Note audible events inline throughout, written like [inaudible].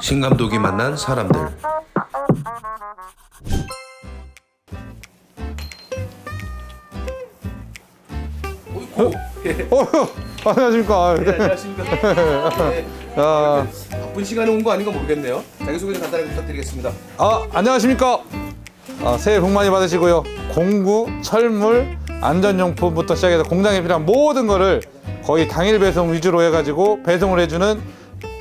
신 감독이 만난 사람들 어, 안녕하십니까. 네, 안녕하십니까. [laughs] 네, 야, 바쁜 시간에 온 거 아닌가 모르겠네요. 자기소개 좀 간단하게 부탁드리겠습니다. 아, 안녕하십니까. 아, 새해 복 많이 받으시고요. 공구, 철물, 안전용품부터 시작해서 공장에 필요한 모든 거를 거의 당일 배송 위주로 해가지고 배송을 해주는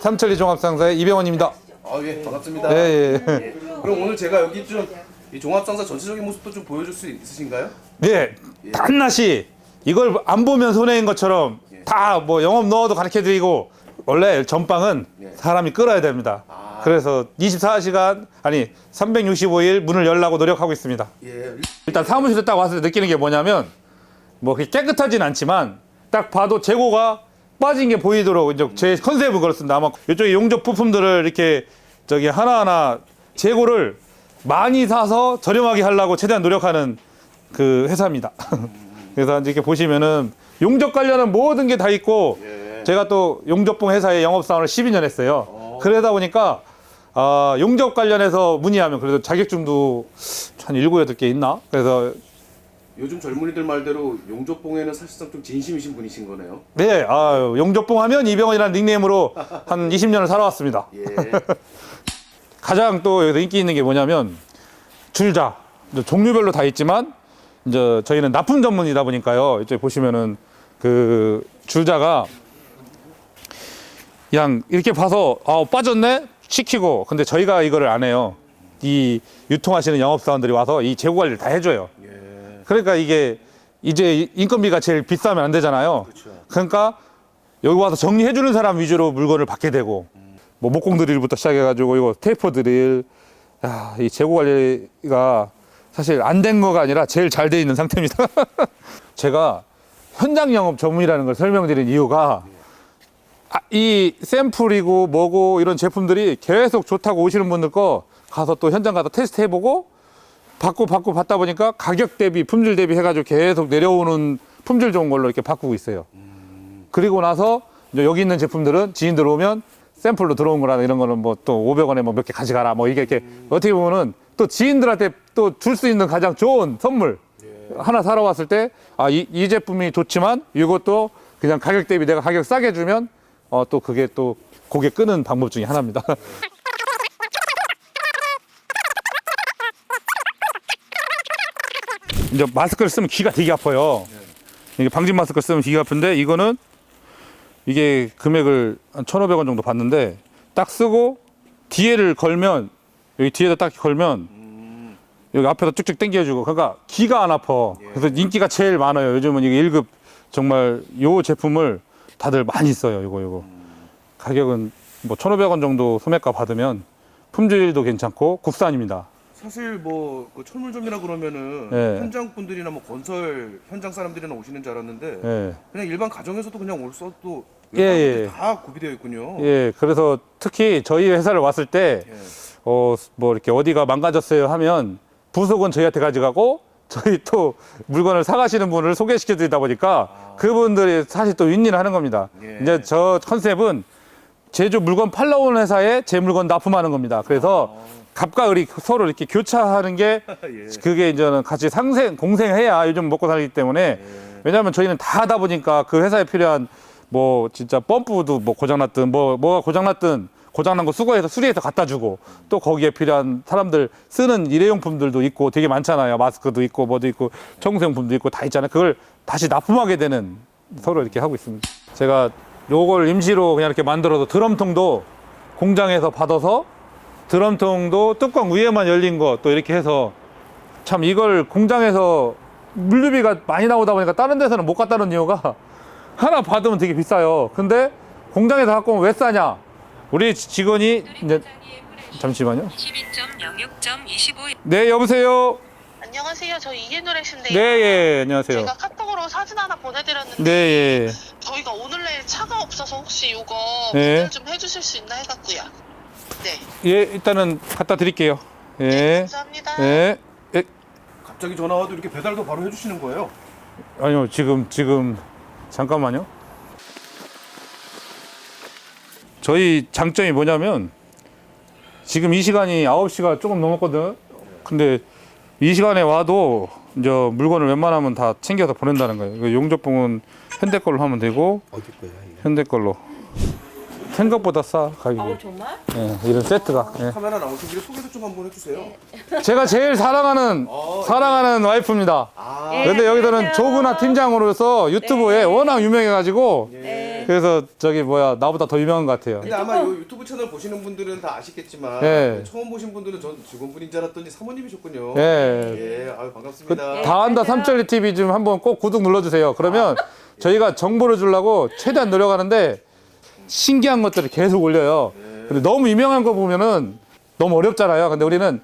삼천리 종합상사의 이병헌입니다. 아, 예, 반갑습니다. 예, 예. 예. 그럼 오늘 제가 여기 좀 이 종합상사 전체적인 모습도 좀 보여줄 수 있으신가요? 네, 단낮이 이걸 안 보면 손해인 것처럼 다 뭐 영업 넣어도 가르쳐 드리고 원래 전방은 예. 사람이 끌어야 됩니다. 아. 그래서 24시간 아니 365일 문을 열라고 노력하고 있습니다. 예. 일단 사무실에 딱 와서 느끼는 게 뭐냐면 뭐 그렇게 깨끗하진 않지만 딱 봐도 재고가 빠진 게 보이도록 이제 제 컨셉은 그렇습니다. 아마 이쪽에 용접 부품들을 이렇게 저기 하나하나 재고를 많이 사서 저렴하게 하려고 최대한 노력하는 그 회사입니다. [laughs] 그래서 이렇게 보시면은 용접 관련한 모든 게 다 있고 예. 제가 또 용접봉 회사의 영업사원을 12년 했어요. 그러다 보니까 아, 용접 관련해서 문의하면 그래도 자격증도 한 7, 8개 있나? 그래서 요즘 젊은이들 말대로 용접봉에는 사실상 좀 진심이신 분이신 거네요. 네, 아, 용접봉 하면 이병헌이라는 닉네임으로 한 [laughs] 20년을 살아왔습니다. 예. [laughs] 가장 또 여기서 인기 있는 게 뭐냐면 줄자 이제 종류별로 다 있지만 이제 저희는 납품 전문이다 보니까요. 이제 보시면은 그 줄자가 그냥 이렇게 봐서 아 빠졌네 시키고 근데 저희가 이거를 안 해요. 이 유통하시는 영업사원들이 와서 이 재고 관리를 다 해줘요. 예. 그러니까 이게 이제 인건비가 제일 비싸면 안 되잖아요. 그렇죠. 그러니까 여기 와서 정리해 주는 사람 위주로 물건을 받게 되고 뭐 목공 드릴부터 시작해 가지고 이거 테이프 드릴 야, 이 재고 관리가 사실 안 된 거가 아니라 제일 잘 돼 있는 상태입니다. [laughs] 제가 현장 영업 전문이라는 걸 설명드린 이유가 아, 이 샘플이고 뭐고 이런 제품들이 계속 좋다고 오시는 분들 거 가서 또 현장 가서 테스트 해보고 받고 받고 받다 보니까 가격 대비 품질 대비 해가지고 계속 내려오는 품질 좋은 걸로 이렇게 바꾸고 있어요. 그리고 나서 이제 여기 있는 제품들은 지인들 오면 샘플로 들어온 거라 이런 거는 뭐 또 500원에 뭐 몇 개 가져가라 뭐 이게 이렇게 어떻게 보면은 또 지인들한테 또 줄 수 있는 가장 좋은 선물 하나 사러 왔을 때 아 이 이 제품이 좋지만 이것도 그냥 가격 대비 내가 가격 싸게 주면 어 또 그게 또 고개 끄는 방법 중에 하나입니다. [laughs] 이제 마스크를 쓰면 귀가 되게 아파요. 이게 방진 마스크 쓰면 귀가 아픈데 이거는 이게 금액을 한 1,500원 정도 받는데 딱 쓰고 뒤에를 걸면 여기 뒤에다 딱 걸면 여기 앞에다 쭉쭉 당겨주고 그러니까 귀가 안 아파. 그래서 인기가 제일 많아요. 요즘은 이게 1급 정말 요 제품을 다들 많이 써요. 이거 이거 가격은 뭐 1,500원 정도 소매가 받으면 품질도 괜찮고 국산입니다. 사실 뭐 그 철물점이라 그러면은 예. 현장 분들이나 뭐 건설 현장 사람들이나 오시는 줄 알았는데 예. 그냥 일반 가정에서도 그냥 올 수도 예, 예. 다 구비되어 있군요. 예, 그래서 특히 저희 회사를 왔을 때, 예. 어, 뭐 이렇게 어디가 망가졌어요 하면 부속은 저희한테 가져가고 저희 또 물건을 사가시는 분을 소개시켜 드리다 보니까 그분들이 사실 또 윈윈을 하는 겁니다. 예. 이제 저 컨셉은 제조 물건 팔러 온 회사에 제 물건 납품하는 겁니다. 그래서 갑과 을이 서로 이렇게 교차하는 게 [laughs] 예. 그게 이제는 같이 상생, 공생해야 요즘 먹고 살기 때문에 왜냐하면 저희는 다 하다 보니까 그 회사에 필요한 뭐 진짜 펌프도 뭐 고장났든 뭐 뭐가 고장났든 고장난 거 수거해서 수리해서 갖다 주고 또 거기에 필요한 사람들 쓰는 일회용품들도 있고 되게 많잖아요. 마스크도 있고 뭐도 있고 청소용품도 있고 다 있잖아요. 그걸 다시 납품하게 되는 서로 이렇게 하고 있습니다. 제가 요걸 임시로 그냥 이렇게 만들어서 드럼통도 공장에서 받아서 드럼통도 뚜껑 위에만 열린 거 또 이렇게 해서 참 이걸 공장에서 물류비가 많이 나오다 보니까 다른 데서는 못 갔다는 이유가 [laughs] 하나 받으면 되게 비싸요. 근데 공장에서 갖고 오면 왜 싸냐? 우리 직원이 이제 잠시만요. 12.06.25 네 여보세요. 안녕하세요. 저 이해노래 씨인데요. 네 예 안녕하세요. 제가 카톡으로 사진 하나 보내드렸는데 네 예. 저희가 오늘 내일 차가 없어서 혹시 이거 네. 배달 좀 해주실 수 있나 해갖고요. 네. 예 일단은 갖다 드릴게요. 네. 예. 감사합니다. 예. 예. 갑자기 전화 와도 이렇게 배달도 바로 해주시는 거예요? 아니요 지금 지금 잠깐만요. 저희 장점이 뭐냐면 지금 이 시간이 9시가 조금 넘었거든. 근데 이 시간에 와도 이제 물건을 웬만하면 다 챙겨서 보낸다는 거예요. 이거 용접봉은 현대 걸로 하면 되고 어디 거야? 현대 걸로 생각보다 싸 가격이. 어 정말? 예, 이런 세트가. 예. 카메라 나오신 길에 소개도 좀 한번 해주세요. 제가 제일 사랑하는 어, 사랑하는 와이프입니다. 아, 예. 근데 여기서는 안녕하세요. 조근아 팀장으로서 유튜브에 워낙 유명해가지고 예. 그래서 저기 뭐야 나보다 더 유명한 것 같아요. 근데 아마 이 유튜브 채널 보시는 분들은 다 아시겠지만 예. 처음 보신 분들은 전 직원분인 줄 알았더니 사모님이셨군요. 예. 예, 아유 반갑습니다. 예. 다한다 삼천리 TV 좀 한번 꼭 구독 눌러주세요. 그러면 저희가 정보를 주려고 최대한 노력하는데 신기한 것들을 계속 올려요. 근데 너무 유명한 거 보면은 너무 어렵잖아요. 근데 우리는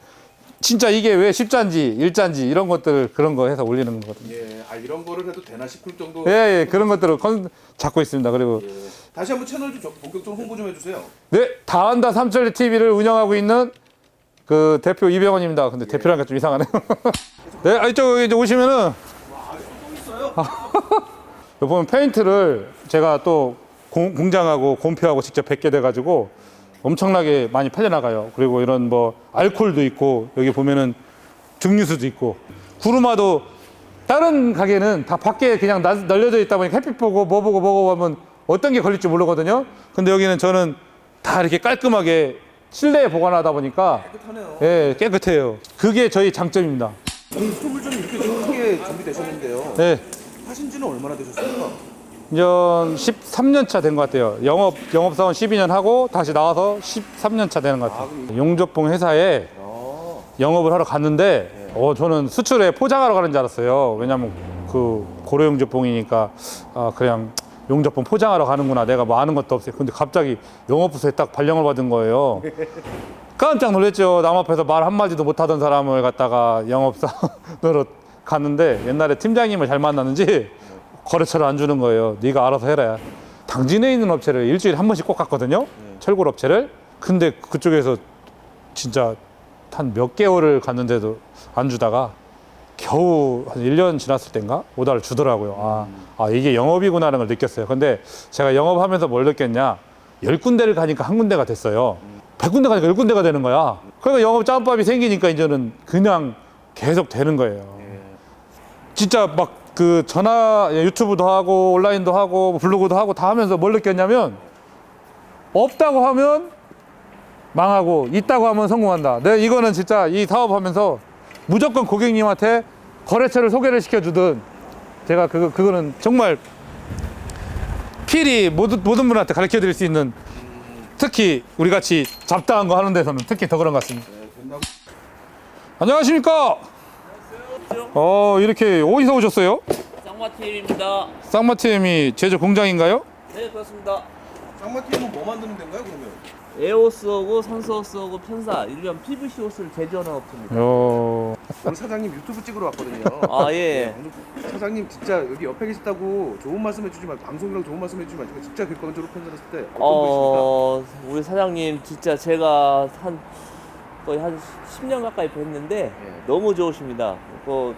진짜 이게 왜 십자인지 일자인지 이런 것들 그런 거 해서 올리는 거거든요. 예, 아 이런 거를 해도 되나 싶을 정도. 예, 예 그런 것들을 컨 잡고 있습니다. 그리고 예. 다시 한번 채널 좀 저- 본격적으로 홍보 좀 해주세요. 네, 다한다 삼천리 TV를 운영하고 있는 그 대표 이병헌입니다. 근데 대표라니까 좀 이상하네요. [laughs] 네, 아, 이쪽 이제 오시면은 여기 [laughs] 보면 페인트를 제가 또 공, 공장하고 곰표하고 직접 뵙게 돼가지고 엄청나게 많이 팔려나가요. 그리고 이런 뭐 알콜도 있고 여기 보면은 증류수도 있고 구루마도 다른 가게는 다 밖에 그냥 나- 널려져 있다 보니까 햇빛 보고 뭐 보고 뭐고 하면 어떤 게 걸릴지 모르거든요. 근데 여기는 저는 다 이렇게 깔끔하게 실내에 보관하다 보니까 깨끗하네요. 예, 깨끗해요. 그게 저희 장점입니다. 유튜브를 좀 이렇게 좀 크게 준비되셨는데요. 네. 하신 지는 얼마나 되셨습니까? 이제 13년 차 된 것 같아요. 영업 영업 사원 12년 하고 다시 나와서 13년 차 되는 것 같아요. 용접봉 회사에 아, 영업을 하러 갔는데 어 저는 수출에 포장하러 가는 줄 알았어요. 왜냐면 그 고려 용접봉이니까 아 그냥 용접봉 포장하러 가는구나. 내가 뭐 아는 것도 없어요. 근데 갑자기 영업부서에 딱 발령을 받은 거예요. [laughs] 깜짝 놀랐죠. 남 앞에서 말 한마디도 못하던 사람을 갖다가 영업사원으로 [laughs] 갔는데 옛날에 팀장님을 잘 만났는지 거래처를 안 주는 거예요. 네가 알아서 해라. 당진에 있는 업체를 일주일에 한 번씩 꼭 갔거든요. 철골 업체를. 근데 그쪽에서 진짜 한 몇 개월을 갔는데도 안 주다가 겨우 한 1년 지났을 땐가 오다를 주더라고요. 아, 아, 이게 영업이구나라는 걸 느꼈어요. 근데 제가 영업하면서 뭘 느꼈냐? 열 군데를 가니까 한 군데가 됐어요. 백 군데 가니까 열 군데가 되는 거야. 그러니까 영업 짬밥이 생기니까 이제는 그냥 계속 되는 거예요. 진짜 막 그 전화 유튜브도 하고 온라인도 하고 뭐 블로그도 하고 다 하면서 뭘 느꼈냐면 없다고 하면 망하고 있다고 하면 성공한다. 내가 이거는 진짜 이 사업하면서 무조건 고객님한테 거래처를 소개를 시켜주든 제가 그거 그거는 정말 필히 모든 모든 분한테 가르쳐 드릴 수 있는 특히 우리 같이 잡다한 거 하는 데서는 특히 더 그런 것 같습니다. 네. 안녕하십니까? 어 이렇게 어디서 오셨어요? 쌍마팀입니다. 쌍마팀이 제조 공장인가요? 네 그렇습니다. 장마팀은 뭐 만드는 데인가요 그러면? 에어호스하고 선수호스하고 편사 일반 PVC 호스를 제조하는 업체입니다. 어, 오늘 사장님 유튜브 찍으러 왔거든요. 아 예. 오늘 사장님 진짜 여기 옆에 계시다고 좋은 말씀 해주지 말고 방송이랑 좋은 말씀 해주지 말고 진짜 객관적으로 판단했을 때 어떤 분이십니까? 어 우리 사장님 진짜 제가 한 거의 한 10년 가까이 뵀는데 예. 너무 좋으십니다. 그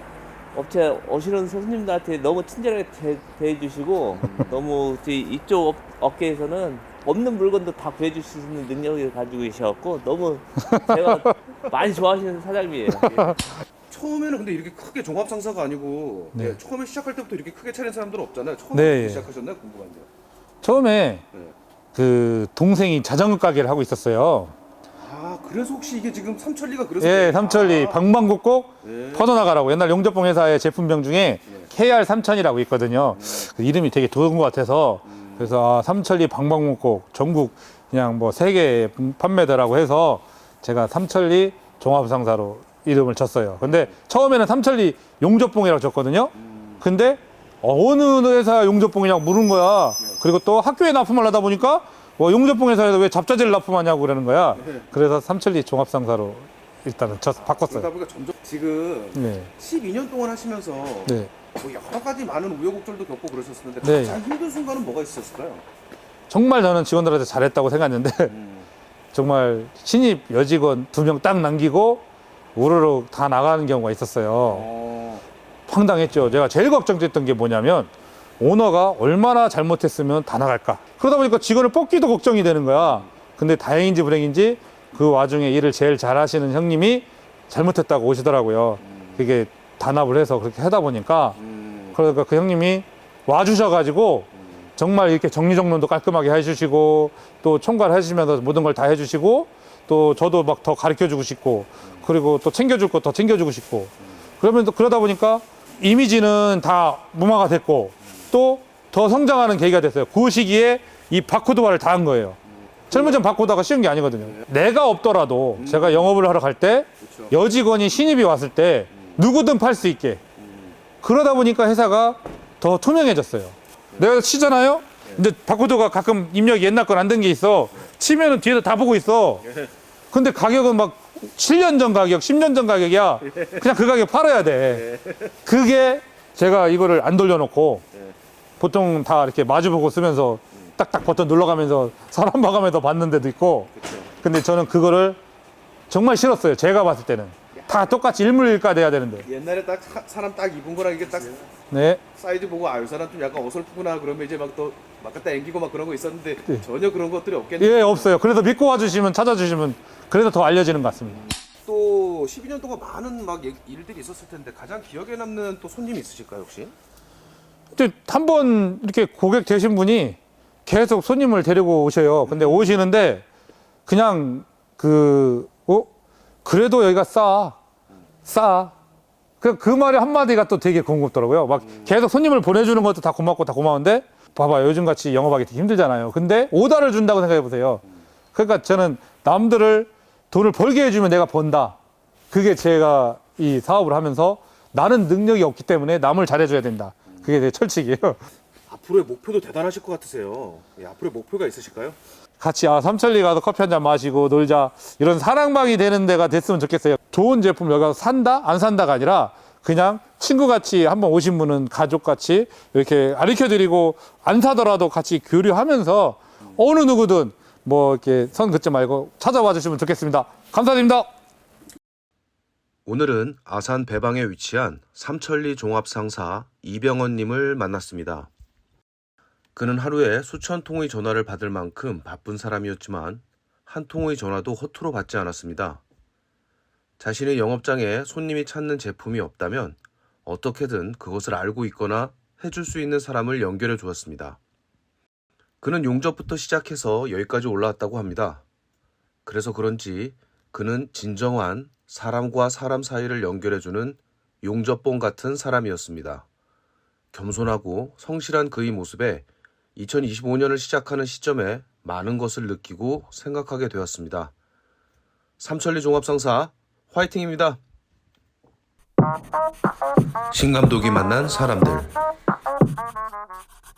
업체 오시는 손님들한테 너무 친절하게 대, 대해주시고 너무 이- 이쪽 업, 업계에서는 없는 물건도 다 구해줄 수 있는 능력을 가지고 계셔갖고 너무 제가 [laughs] 많이 좋아하시는 사장님이에요. 처음에는 근데 이렇게 크게 종합 상사가 아니고 네. 예, 처음에 시작할 때부터 이렇게 크게 차린 사람들은 없잖아요. 처음에 네, 어떻게 예. 시작하셨나요? 궁금한데요. 처음에 네. 그 동생이 자전거 가게를 하고 있었어요. 아 그래서 혹시 이게 지금 삼천리가 그래서 예, 삼천리 아, 방방곡곡 예. 퍼져나가라고 옛날 용접봉 회사의 제품명 중에 KR 3000이라고 있거든요. 그 이름이 되게 좋은 것 같아서 그래서 아, 삼천리 방방곡곡 전국 그냥 뭐 세계 판매대라고 해서 제가 삼천리 종합상사로 이름을 쳤어요. 근데 처음에는 삼천리 용접봉이라고 쳤거든요. 근데 어느 회사 용접봉이냐고 물은 거야. 그리고 또 학교에 납품을 하다 보니까 뭐 용접봉 회사에서 왜 잡자재를 납품하냐고 그러는 거야. 그래서 삼천리 종합상사로 일단은 쳤, 그러다 바꿨어요. 보니까 점점 지금 네. 12년 동안 하시면서 네. 뭐 여러 가지 많은 우여곡절도 겪고 그러셨었는데 네. 가장 힘든 순간은 뭐가 있었을까요? 정말 저는 직원들한테 잘했다고 생각했는데 음. [laughs] 정말 신입 여직원 두 명 딱 남기고 우르르 다 나가는 경우가 있었어요. 어, 황당했죠. 제가 제일 걱정됐던 게 뭐냐면 오너가 얼마나 잘못했으면 다 나갈까. 그러다 보니까 직원을 뽑기도 걱정이 되는 거야. 근데 다행인지 불행인지 그 와중에 일을 제일 잘하시는 형님이 잘못했다고 오시더라고요. 그게 단합을 해서 그렇게 하다 보니까 음. 그러니까 그 형님이 와주셔가지고 정말 이렇게 정리정돈도 깔끔하게 해주시고 또 총괄 해주시면서 모든 걸 다 해주시고 또 저도 막 더 가르쳐주고 싶고 그리고 또 챙겨줄 거 더 챙겨주고 싶고 그러면 또 그러다 보니까 이미지는 다 무마가 됐고 또 더 성장하는 계기가 됐어요. 그 시기에 이 바코드화를 다 한 거예요. 전 바코드화가 쉬운 게 아니거든요. 내가 없더라도 제가 영업을 하러 갈 때. 여직원이 신입이 왔을 때 누구든 팔 수 있게 그러다 보니까 회사가 더 투명해졌어요. 내가 치잖아요? 근데 바코드가 가끔 입력이 옛날 건 안 된 게 있어. 치면은 뒤에서 다 보고 있어. 근데 가격은 막 7년 전 가격, 10년 전 가격이야. 그냥 그 가격 팔아야 돼. 그게 제가 이거를 안 돌려놓고 보통 다 이렇게 마주보고 쓰면서 딱딱 버튼 눌러가면서 사람 봐가면서 봤는 데도 있고. 근데 저는 그거를 정말 싫었어요. 제가 봤을 때는. 다 똑같이 일물일가 돼야 되는데. 옛날에 딱 사- 사람 딱 입은 거랑 이게 딱 네. 사이즈 보고 아유 사람 좀 약간 어설프구나 그러면 이제 막 또 막 갖다 앵기고 막 그런 거 있었는데 네. 전혀 그런 것들이 없겠네. 예, 없어요. 그래서 믿고 와주시면 찾아주시면 그래서 더 알려지는 것 같습니다. 또 12년 동안 많은 막 얘기- 일들이 있었을 텐데 가장 기억에 남는 또 손님 있으실까요 혹시? 한 번 이렇게 고객 되신 분이 계속 손님을 데리고 오셔요. 근데 오시는데 그냥 그, 어? 그래도 여기가 싸. 싸. 그, 그 말이 한마디가 또 되게 고맙더라고요. 막 계속 손님을 보내주는 것도 다 고맙고 다 고마운데 봐봐. 요즘 같이 영업하기 되게 힘들잖아요. 근데 오다를 준다고 생각해 보세요. 그러니까 저는 남들을 돈을 벌게 해주면 내가 번다. 그게 제가 이 사업을 하면서 나는 능력이 없기 때문에 남을 잘해줘야 된다. 그게 제 철칙이에요. [laughs] 앞으로의 목표도 대단하실 것 같으세요. 예, 앞으로의 목표가 있으실까요? 같이 아 삼천리 가서 커피 한 잔 마시고 놀자 이런 사랑방이 되는 데가 됐으면 좋겠어요. 좋은 제품 여기 가서 산다 안 산다가 아니라 그냥 친구같이 한번 오신 분은 가족같이 이렇게 가르쳐 드리고 안 사더라도 같이 교류하면서 어느 누구든 뭐 이렇게 선 긋지 말고 찾아와 주시면 좋겠습니다. 감사드립니다. 오늘은 아산 배방에 위치한 삼천리 종합상사 이병헌님을 만났습니다. 그는 하루에 수천 통의 전화를 받을 만큼 바쁜 사람이었지만 한 통의 전화도 허투루 받지 않았습니다. 자신의 영업장에 손님이 찾는 제품이 없다면 어떻게든 그것을 알고 있거나 해줄 수 있는 사람을 연결해 주었습니다. 그는 용접부터 시작해서 여기까지 올라왔다고 합니다. 그래서 그런지 그는 진정한 사람과 사람 사이를 연결해주는 용접봉 같은 사람이었습니다. 겸손하고 성실한 그의 모습에 2025년을 시작하는 시점에 많은 것을 느끼고 생각하게 되었습니다. 삼천리 종합상사 화이팅입니다. 신감독이 만난 사람들